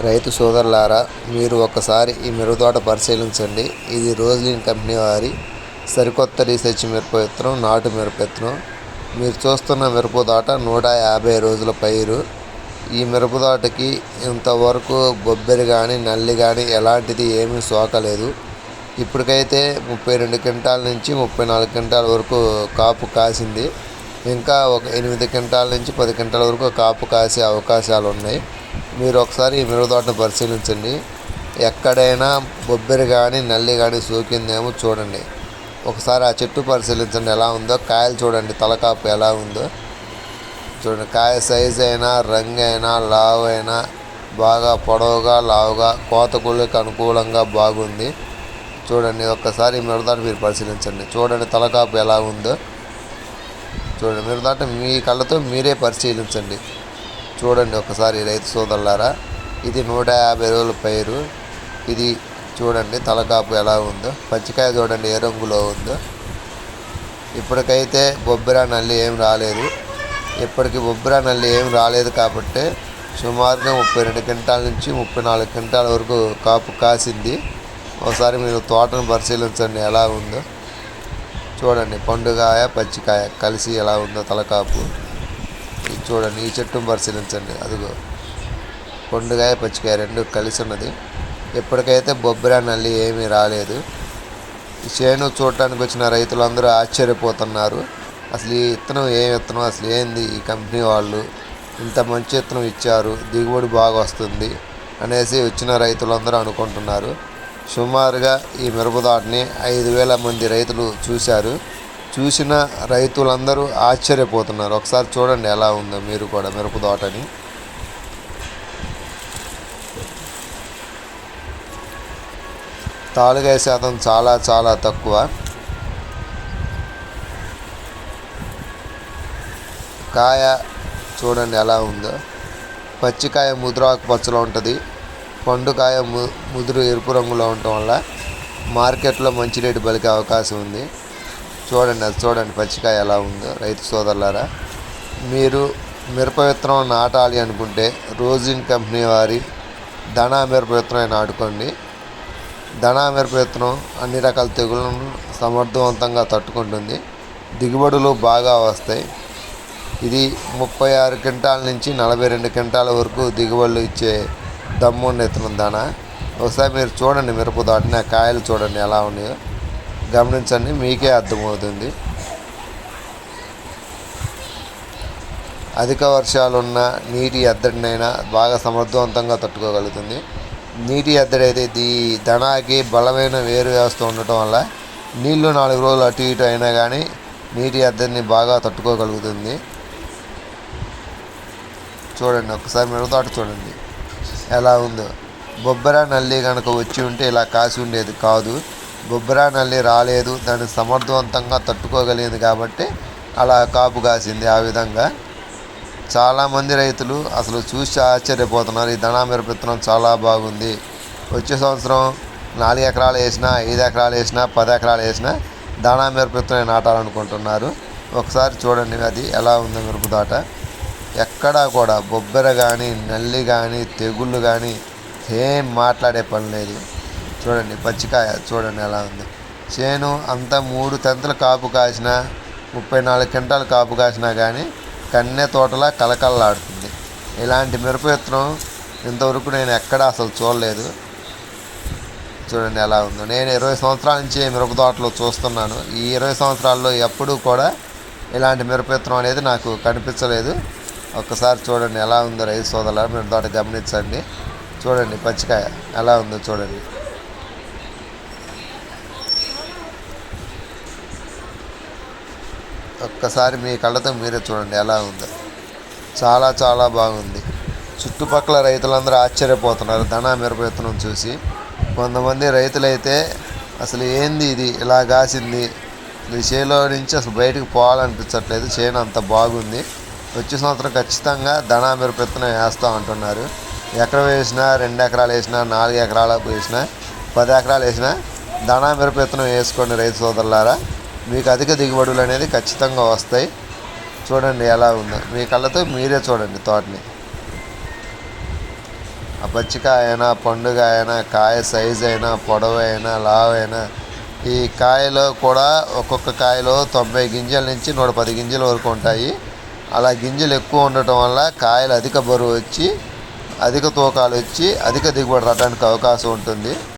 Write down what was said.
రైతు సోదరులారా మీరు ఒకసారి ఈ మిరపతోట పరిశీలించండి. ఇది రోజ్లిన్ కంపెనీ వారి సరికొత్త రీసెర్చ్ మిరప విత్తనం నాటు మిరప విత్తనం మీరు చూస్తున్న మిరప తోట నూట యాభై రోజుల పైరు. ఈ మిరప తోటకి ఇంతవరకు బొబ్బెరి కానీ నల్లి కానీ ఎలాంటిది ఏమీ సోకలేదు. ఇప్పటికైతే ముప్పై రెండు క్వింటాల నుంచి ముప్పై నాలుగు క్వింటాల వరకు కాపు కాసింది. ఇంకా ఒక ఎనిమిది క్వింటాల నుంచి పది క్వింటాల వరకు కాపు కాసే అవకాశాలు ఉన్నాయి మీరు ఒకసారి ఈ మిరప తోటను పరిశీలించండి. ఎక్కడైనా బొబ్బెరి కానీ నల్లి కానీ సోకిందేమో చూడండి. ఒకసారి ఆ చెట్టు పరిశీలించండి ఎలా ఉందో. కాయలు చూడండి తలకాపు ఎలా ఉందో. చూడండి కాయ సైజ్ అయినా రంగు అయినా లావు అయినా బాగా పొడవుగా లావుగా కోత అనుకూలంగా బాగుంది. చూడండి ఒక్కసారి మిరదాట మీరు పరిశీలించండి. చూడండి తలకాపు ఎలా ఉందో. చూడండి మిరపతోట మీ కళ్ళతో మీరే పరిశీలించండి. చూడండి ఒకసారి రైతు సోదరులారా. ఇది నూట యాభై రోజుల పైరు. ఇది చూడండి తలకాపు ఎలా ఉందో. పచ్చికాయ చూడండి ఏ రంగులో ఉందో. ఇప్పటికైతే బొబ్బిరా నల్లి ఏం రాలేదు. ఇప్పటికి బొబ్బిరా నల్లి ఏం రాలేదు కాబట్టి సుమారుగా ముప్పై రెండు క్వింటాల నుంచి ముప్పై నాలుగు క్వింటాల వరకు కాపు కాసింది. ఒకసారి మీరు తోటను పరిశీలించండి ఎలా ఉందో. చూడండి పండుగాయ పచ్చికాయ కలిసి ఎలా ఉందో తలకాపు. చూడండి ఈ చెట్టును పరిశీలించండి. అదిగో పండుగాయ పచ్చికాయ రెండు కలిసి ఉన్నది. ఇప్పటికైతే బొబ్బిరా నల్లి ఏమీ రాలేదు చేను చూడటానికి వచ్చిన రైతులందరూ ఆశ్చర్యపోతున్నారు. అసలు ఈ విత్తనం ఏ విత్తనం అసలు ఏంది ఈ కంపెనీ వాళ్ళు? ఇంత మంచి విత్తనం ఇచ్చారు దిగుబడి బాగా వస్తుంది అనేసి వచ్చిన రైతులందరూ అనుకుంటున్నారు. సుమారుగా ఈ మిరపదాటిని ఐదు వేల మంది రైతులు చూశారు. చూసిన రైతులందరూ ఆశ్చర్యపోతున్నారు. ఒకసారి చూడండి ఎలా ఉందో మీరు కూడా మిరప తోటని. తాలుగాయ శాతం చాలా చాలా తక్కువ. కాయ చూడండి ఎలా ఉందో. పచ్చికాయ ముదురు ఆకుపచ్చలో ఉంటుంది. పండుకాయ ము ముదురు ఎరుపు రంగులో ఉండటం వల్ల మార్కెట్లో మంచి రేటు పలికే అవకాశం ఉంది. చూడండి అది చూడండి పచ్చికాయ ఎలా ఉందో. రైతు సోదరులారా మీరు మిరప విత్తనం నాటాలి అనుకుంటే రోజిన్ కంపెనీ వారి ధనా మిరప విత్తనం నాటుకోండి. ధనా మిరప విత్తనం అన్ని రకాల తెగులను సమర్థవంతంగా తట్టుకుంటుంది. దిగుబడులు బాగా వస్తాయి. ఇది ముప్పై ఆరు క్వింటాల నుంచి నలభై రెండు క్వింటాల వరకు దిగుబడులు ఇచ్చే దమ్మున్న విత్తనం దానా ఒకసారి మీరు చూడండి మిరప దాటిన కాయలు చూడండి ఎలా ఉన్నాయో. గమనించండి మీకే అర్థమవుతుంది. అధిక వర్షాలున్న నీటి ఎద్దడినైనా బాగా సమర్థవంతంగా తట్టుకోగలుగుతుంది. నీటి ఎద్దడి అయితే ఈ ధనాకి బలమైన వేరు వ్యవస్థ ఉండటం వల్ల నీళ్ళు నాలుగు రోజులు అటు ఇటు అయినా కానీ నీటి ఎద్దడిని బాగా తట్టుకోగలుగుతుంది. చూడండి ఒకసారి మిరపతోట చూడండి. ఎలా ఉందో. బొబ్బర నల్లి కనుక వచ్చి ఉంటే ఇలా కాసి ఉండేది కాదు. బొబ్బరా నల్లి రాలేదు. దాన్ని సమర్థవంతంగా తట్టుకోగలిగింది కాబట్టి అలా కాపు కాసింది ఆ విధంగా. చాలామంది రైతులు అసలు చూసి ఆశ్చర్యపోతున్నారు. ఈ ధనా మిరప విత్తనం చాలా బాగుంది. వచ్చే సంవత్సరం నాలుగు ఎకరాలు వేసినా ఐదు ఎకరాలు వేసినా పది ఎకరాలు వేసినా దానా మిరప విత్తనం నాటాలనుకుంటున్నారు. ఒకసారి చూడండి అది ఎలా ఉందో మిరప తోట. ఎక్కడా కూడా బొబ్బెర కానీ నల్లి కానీ తెగుళ్ళు కానీ ఏం మాట్లాడే పని లేదు. చూడండి పచ్చికాయ చూడండి ఎలా ఉంది. చేను అంతా మూడు తెంతలు కాపు కాసిన ముప్పై నాలుగు క్వింటాలు కాపు కాసినా కానీ కన్నె తోటలా కలకల్లాడుతుంది ఇలాంటి మిరప విత్తనం ఇంతవరకు నేను ఎక్కడ అసలు చూడలేదు. చూడండి ఎలా ఉందో. నేను ఇరవై సంవత్సరాల నుంచి మిరప తోటలో చూస్తున్నాను. ఈ ఇరవై సంవత్సరాల్లో ఎప్పుడూ కూడా ఇలాంటి మిరప విత్తనం అనేది నాకు కనిపించలేదు. ఒక్కసారి చూడండి ఎలా ఉందో రైతు సోదరులు మీరు తోట గమనించండి. చూడండి పచ్చికాయ ఎలా ఉందో చూడండి. ఒక్కసారి మీ కళ్ళతో మీరే చూడండి ఎలా ఉందో. చాలా చాలా బాగుంది. చుట్టుపక్కల రైతులందరూ ఆశ్చర్యపోతున్నారు. ధనా మిరప విత్తనం చూసి కొంతమంది రైతులైతే అసలు ఏంది ఇది? ఇలా కాసింది. ఈ చేలో నుంచి అసలు బయటకు పోవాలనిపించట్లేదు. చేను అంత బాగుంది. వచ్చే సంవత్సరం ఖచ్చితంగా ధనా మిరప విత్తనం వేస్తూ అంటున్నారు. ఎక్కడ వేసినా రెండు ఎకరాలు వేసినా నాలుగు ఎకరాలు వేసినా పది ఎకరాలు వేసినా ధనా మిరప విత్తనం వేసుకోండి రైతు సోదరులారా. మీకు అధిక దిగుబడులు అనేది ఖచ్చితంగా వస్తాయి. చూడండి ఎలా ఉందో. మీ కళ్ళతో మీరే చూడండి తోటని. ఆ పచ్చికాయ అయినా పండుగ అయినా కాయ సైజ్ అయినా పొడవు అయినా లావు అయినా ఈ కాయలో కూడా ఒక్కొక్క కాయలో తొంభై గింజల నుంచి నూట పది గింజల వరకు ఉంటాయి. అలా గింజలు ఎక్కువ ఉండటం వల్ల కాయలు అధిక బరువు వచ్చి అధిక తూకాలు వచ్చి అధిక దిగుబడి రావడానికి అవకాశం ఉంటుంది.